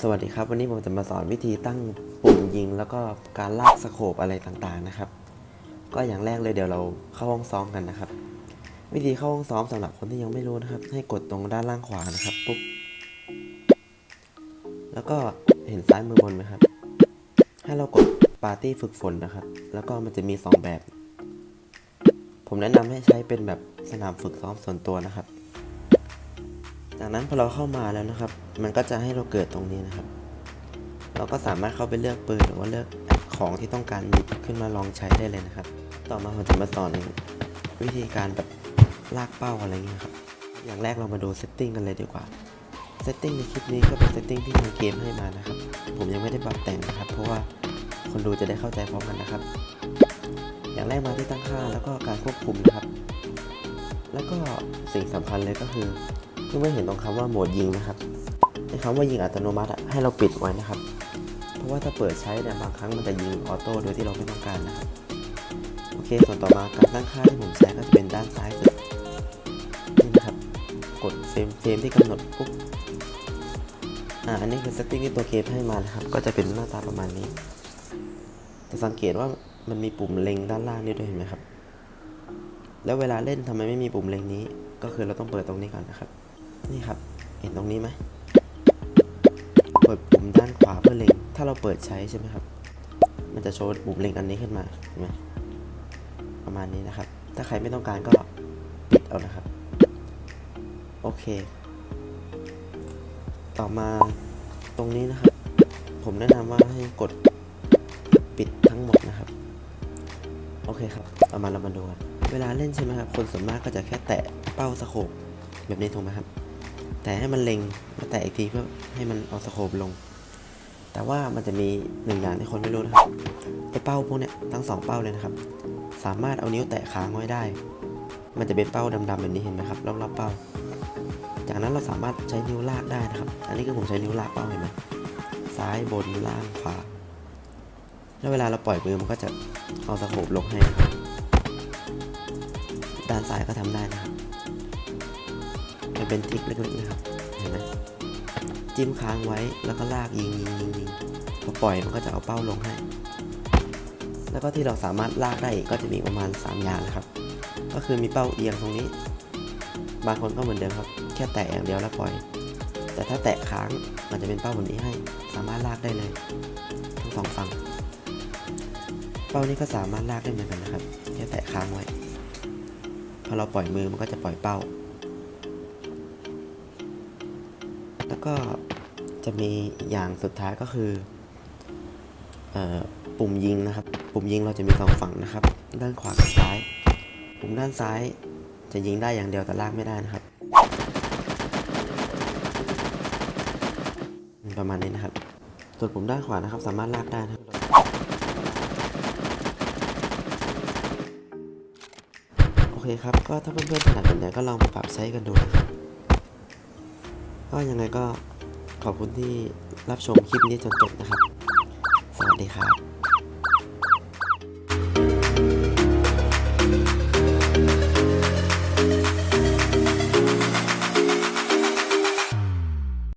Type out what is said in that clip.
สวัสดีครับ วันนี้ผมจะมาสอนวิธีตั้งปุ่มยิง แล้วก็การลากสโคปอะไรต่างๆนะครับ ก็อย่างแรกเลยเดี๋ยวเราเข้าห้องซ้อมกันนะครับ วิธีเข้าห้องซ้อมสำหรับคนที่ยังไม่รู้นะครับ ให้กดตรงด้านล่างขวานะครับปุ๊บแล้วก็เห็นซ้ายมือบนไหมครับ ให้เรากดปาร์ตี้ฝึกฝนนะครับ แล้วก็มันจะมีสองแบบ ผมแนะนำให้ใช้เป็นแบบสนามฝึกซ้อมส่วนตัวนะครับ จากนั้นพอเราเข้ามาแล้วนะครับ มันก็จะให้เราเกิดตรงนี้นะครับ เราก็สามารถเข้าไปเลือกปืนหรือว่าเลือกของที่ต้องการหยิบขึ้นมาลองใช้ได้เลยนะครับ ต่อมาผมจะมาสอนวิธีการแบบลากเป้าอะไรเงี้ยครับ อย่างแรกเรามาดูเซตติ้งกันเลยดีกว่า เซตติ้งในคลิปนี้ก็เป็นเซตติ้งที่ทางเกมให้มานะครับ ผมยังไม่ได้ปรับแต่งนะครับ เพราะว่าคนดูจะได้เข้าใจพร้อมกันนะครับ อย่างแรกมาที่ตั้งค่าแล้วก็การควบคุมนะครับ แล้วก็สิ่งสำคัญเลยก็คือ เพื่อเห็นตรงคำว่าโหมดยิงนะครับในคำว่ายิงอัตโนมัติให้เราปิดไว้นะครับ เพราะว่าถ้าเปิดใช้เนี่ยบางครั้งมันจะยิงออโต้โดยที่เราไม่ต้องการนะครับโอเค ส่วนต่อมาการตั้งค่าที่ผมใช้ก็จะเป็นด้านซ้ายสุดนี่นะครับ กดเฟรมเฟรมที่กำหนดปุ๊บอ่าอันนี้คือเซตติ้งที่ตัวเกมให้มานะครับ ก็จะเป็นหน้าตาประมาณนี้จะสังเกตว่ามันมีปุ่มเล็งด้านล่างนี่ด้วยเห็นไหมครับ แล้วเวลาเล่นทำไมไม่มีปุ่มเล็งนี้ ก็คือเราต้องเปิดตรงนี้ก่อนนะครับ นี่ครับ เห็นตรงนี้ไหมกดปุ่มด้านขวาเพื่อเล็ง ถ้าเราเปิดใช้ใช่ไหมครับ มันจะโชว์ปุ่มเล็งอันนี้ขึ้นมาเห็นไหมประมาณนี้นะครับ ถ้าใครไม่ต้องการก็ปิดเอานะครับ โอเค ต่อมาตรงนี้นะครับ ผมแนะนำว่าให้กดปิดทั้งหมดนะครับ โอเคครับเอามาณเรามาดูกันเวลาเล่นใช่ไหมครับ คนส่วนมากก็จะแค่แตะเป้าสโคปแบบนี้ถูกไหมครับ แต่ให้มันเล็งแล้วแตะอีกทีเพื่อให้มันเอาสโคปลง แต่ว่ามันจะมีหนึ่งอย่างที่คนไม่รู้นะครับไอ้เป้าพวกเนี้ยทั้งสองเป้าเลยนะครับ สามารถเอานิ้วแตะค้างไว้ได้ มันจะเป็นเป้าดำๆแบบนี้เห็นไหมครับรอบๆเป้า จากนั้นเราสามารถใช้นิ้วลากได้นะครับ อันนี้คือผมใช้นิ้วลากเป้าเห็นไหมซ้ายบนล่างขวาแล้วเวลาเราปล่อยมือมันก็จะเอาสโคปลงให้นะครับด้านซ้ายก็ทำได้นะครับ เป็นทริคเล็กๆนะครับ เห็นไหมจิ้มค้างไว้แล้วก็ลากยิงยิงยิงยิงพอปล่อยมันก็จะเอาเป้าลงให้ แล้วก็ที่เราสามารถลากได้อีกก็จะมีประมาณ 3 อย่างนะครับ ก็คือมีเป้าเอียงตรงนี้ บางคนก็เหมือนเดิมครับ แค่แตะอย่างเดียวแล้วปล่อย แต่ถ้าแตะค้างมันจะเป็นเป้าแบบนี้ให้ สามารถลากได้เลย ทั้งสองฝั่ง เป้านี้ก็สามารถลากได้เหมือนกันนะครับ แค่แตะค้างไว้ พอเราปล่อยมือมันก็จะปล่อยเป้า ก็จะมีอย่างสุดท้ายก็คือเอ่อปุ่มยิงนะครับ ปุ่มยิงเราจะมีสองฝั่งนะครับ ด้านขวากับซ้าย ปุ่มด้านซ้ายจะยิงได้อย่างเดียวแต่ลากไม่ได้นะครับ ประมาณนี้นะครับ ส่วนปุ่มด้านขวานะครับ สามารถลากได้นะครับ โอเคครับ ก็ถ้าเพื่อนๆถนัดแบบไหนก็ลองไปปรับใช้กันดูนะครับ ก็ยังไงก็ขอบคุณที่รับชมคลิปนี้จนจบนะครับ สวัสดีครับ